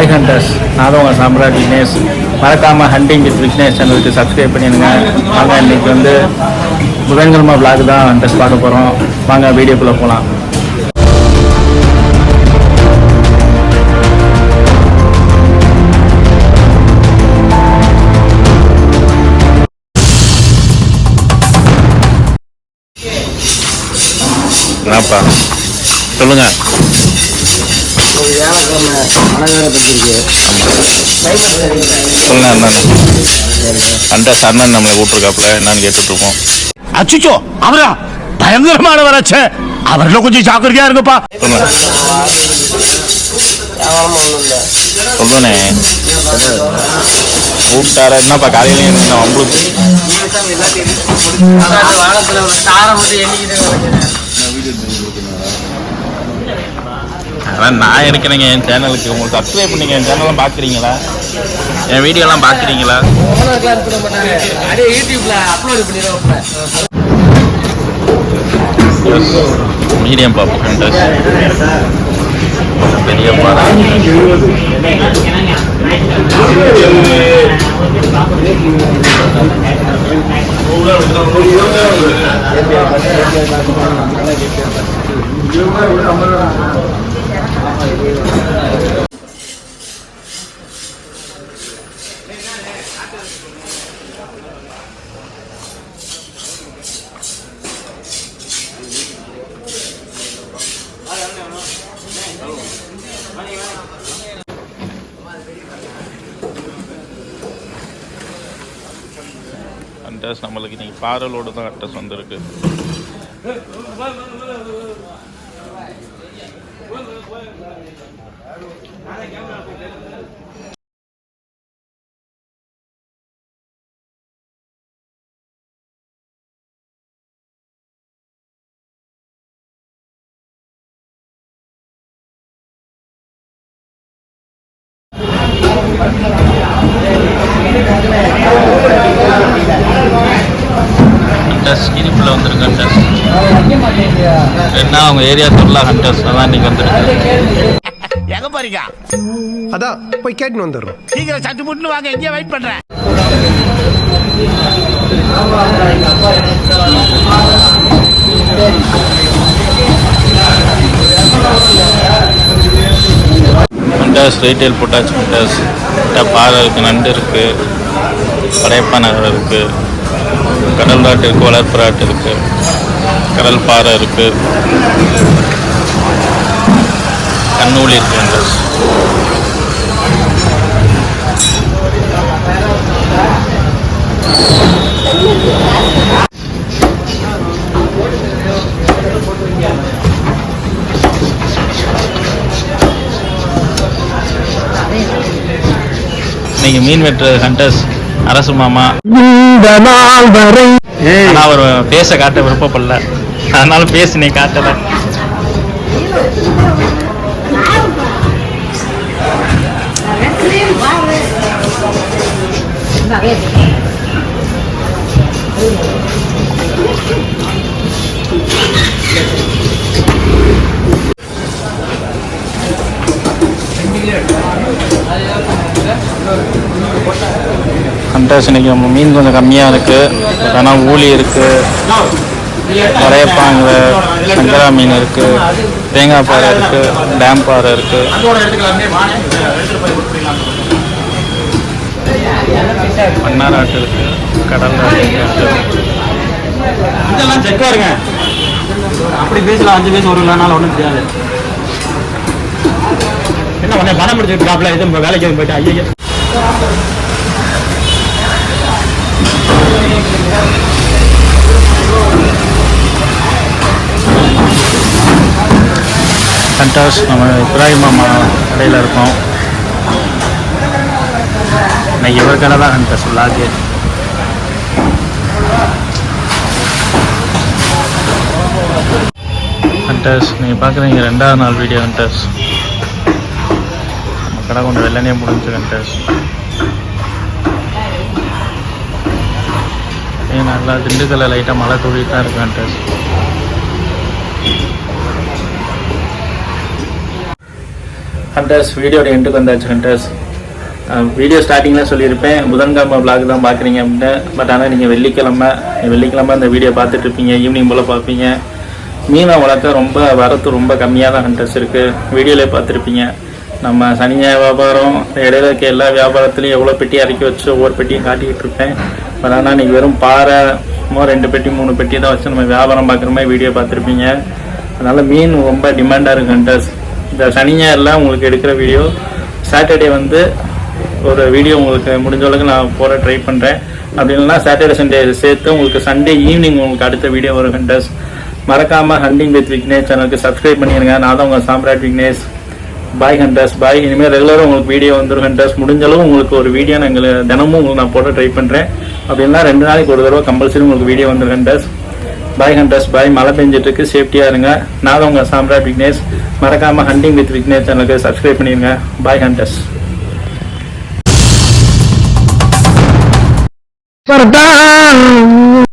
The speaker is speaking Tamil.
ஹை ஹண்டர்ஸ் நான் உங்கள் சாம்ராஜ் விக்னேஷ். மறக்காமல் ஹண்டிங் வித் விக்னேஷ் சேனலுக்கு சப்ஸ்கிரைப் பண்ணிடுங்க. வாங்க இன்னைக்கு வந்து புதன்கிழமை vlog தான் ஹண்டர்ஸ் பார்க்க போகிறோம் வாங்க வீடியோக்குள்ளே போகலாம் என்னப்பா? சொல்லுங்க. ஒரு அலங்காரம் பெற்றிருக்கு சொல்லுங்க அண்ணன் நம்மளை கூப்பிட்டுருக்காப்புல. என்னன்னு கேட்டுட்டு இருக்கோம் அச்சுச்சோ அவரா? பயங்கரமானவராச்சே அவர்ல கொஞ்சம் ஜாக்கிரதையா இருங்கப்பா. சொல்லுங்க. வியாபாரமும் ஒன்றும் இல்லை சொல்லுனே கூப்பிட்டாரா என்னப்பா காலையில வானத்தில் மட்டும் எண்ணிக்கிட்டு ஆனால் நான் இருக்கிறேங்க என் சேனலுக்கு உங்களுக்கு சப்ஸ்கிரைப் பண்ணிங்க என் சேனலாம் பார்க்குறீங்களா? என் வீடியோலாம் பார்க்குறீங்களா? மீடியம் பார்ப்போம் ஹண்டர்ஸ் பெரிய பாடம் அட்ரஸ் நம்மளுக்கு இன்னைக்கு பாரலோடு தான் அட்ரஸ் வந்திருக்கு ஹண்டர்ஸ் இனிப்பில் வந்திருக்கு ஹண்டர்ஸ் என்ன அவங்க ஏரியா சொல்லலாம் ஹண்டர்ஸ் அதான் இன்னைக்கு வந்திருக்கு எங்க போறீங்க? அதான் போய் கேட்டுன்னு வந்துடுறோம். சீக்கிரம் சட்டு முட்டு வாங்க எங்கேயே வெயிட் பண்றேன். ஹண்டர்ஸ் ரீட்டைல் போட்டாச்சு ஹண்டர்ஸ் பாறை இருக்குது நண்டு இருக்குது படையப்பா நகர் இருக்குது கடல் ராட்டு இருக்குது வளர்ப்பு ராட்டு இருக்குது கடல் பாறை இருக்குது கண்ணூலி இருக்குது ஹண்டர்ஸ் இன்னைக்கு மீன் வெட்டுற ஹண்டர்ஸ் அரசு மாமா. இந்த நாள் வரை ஆனால் அவர் பேச காட்ட விருப்பப்படல. அதனால பேசினே காட்டலை. ஹண்டர்ஸ் இன்றைக்கி மீன் கொஞ்சம் கம்மியாக இருக்குது ஆனால் ஊளி இருக்குது வரையப்பாங்கிற சங்கரா மீன் இருக்குது தேங்காய் பாறை இருக்குது டேம் பாறை இருக்குது மன்னாராட்டு இருக்குது கடல் இருக்குது இதெல்லாம் அப்படி பேசலாம். அஞ்சு பேச ஒரு நாள் ஒன்றும் தெரியாது. என்ன உடனே பணம் முடிச்சுட்டு எதுவும் வேலைக்கு போயிட்டு ஐயா ஹண்டர்ஸ் நம்ம இப்ராஹிம் மாமா கடையில் இருக்கோம். இன்னைக்கு இவர் கடை தான் ஹண்டர்ஸ் லாக்கு ஹண்டர்ஸ் நீங்கள் பார்க்குறீங்க ரெண்டாவது நாள் வீடியோ ஹண்டர்ஸ் நம்ம கடை கொண்டு வெள்ளனே முடிஞ்சு ஹண்டர்ஸ் ஏன் நல்லா திண்டுக்கல்ல லைட்டாக மழை தூவிட்டு தான் ஹண்டர்ஸ் வீடியோட எண்டுக்கு வந்தாச்சு ஹண்டர்ஸ் வீடியோ ஸ்டார்டிங்கில் சொல்லியிருப்பேன். புதன்கிழமை பிளாக் தான் பார்க்குறீங்க அப்படின்னு பட் ஆனால் நீங்கள் வெள்ளிக்கிழமை வெள்ளிக்கிழமை அந்த வீடியோ பார்த்துட்டு இருப்பீங்க. ஈவினிங் போல் பார்ப்பீங்க. மீனை வளர்க்க ரொம்ப வரத்து ரொம்ப கம்மியாக தான் ஹண்டர்ஸ் இருக்குது வீடியோலேயே பார்த்துருப்பீங்க. நம்ம சனி ஞாயிறு வியாபாரம் இடையில இருக்க எல்லா வியாபாரத்துலையும் எவ்வளோ பெட்டி இறக்கி வச்சு ஒவ்வொரு பெட்டியும் காட்டிக்கிட்டு இருப்பேன். இப்போ ஆனால் நீங்கள் வெறும் பாறை சும்மா ரெண்டு பெட்டி மூணு பெட்டி தான் வச்சு நம்ம வியாபாரம் பார்க்குற மாதிரி வீடியோ பார்த்துருப்பீங்க. அதனால் மீன் ரொம்ப டிமாண்டாக இருக்கும் ஹண்டர்ஸ் இந்த சனி ஞாயிறில் உங்களுக்கு எடுக்கிற வீடியோ சாட்டர்டே வந்து ஒரு வீடியோ உங்களுக்கு முடிஞ்ச அளவுக்கு நான் போட ட்ரை பண்ணுறேன் அப்படி இல்லைன்னா சாட்டர்டே சண்டே சேர்த்து உங்களுக்கு சண்டே ஈவினிங் உங்களுக்கு அடுத்த வீடியோ வரும் ஹண்டர்ஸ் மறக்காமல் ஹண்டிங் வித் விக்னேஷ் சேனலுக்கு சப்ஸ்கிரைப் பண்ணிடுங்க நான் தான் உங்கள் சாம்ராட் விக்னேஷ் பாய் ஹண்டர்ஸ் பாய் இனிமேல் ரெகுலராக உங்களுக்கு வீடியோ வந்துடும் ஹண்டர்ஸ் முடிஞ்ச அளவு உங்களுக்கு ஒரு வீடியோ நான் எங்களுக்கு தினமும் உங்களுக்கு நான் போட ட்ரை பண்ணுறேன் அப்படின்னா ரெண்டு நாளைக்கு ஒரு தடவை கம்பல்சரி உங்களுக்கு வீடியோ வந்து ஹண்டர்ஸ் பாய் ஹண்ட்ரஸ் பாய் மழை பெஞ்சிட்டு இருக்கு சேஃப்டியாக இருங்க. நான் உங்கள் சாம்ரா விக்னேஷ். மறக்காமல் ஹண்டிங் வித் விக்னேஷ் சேனலுக்கு சப்ஸ்கிரைப் பண்ணிடுங்க. பாய் ஹண்ட்ரஸ் பரதான்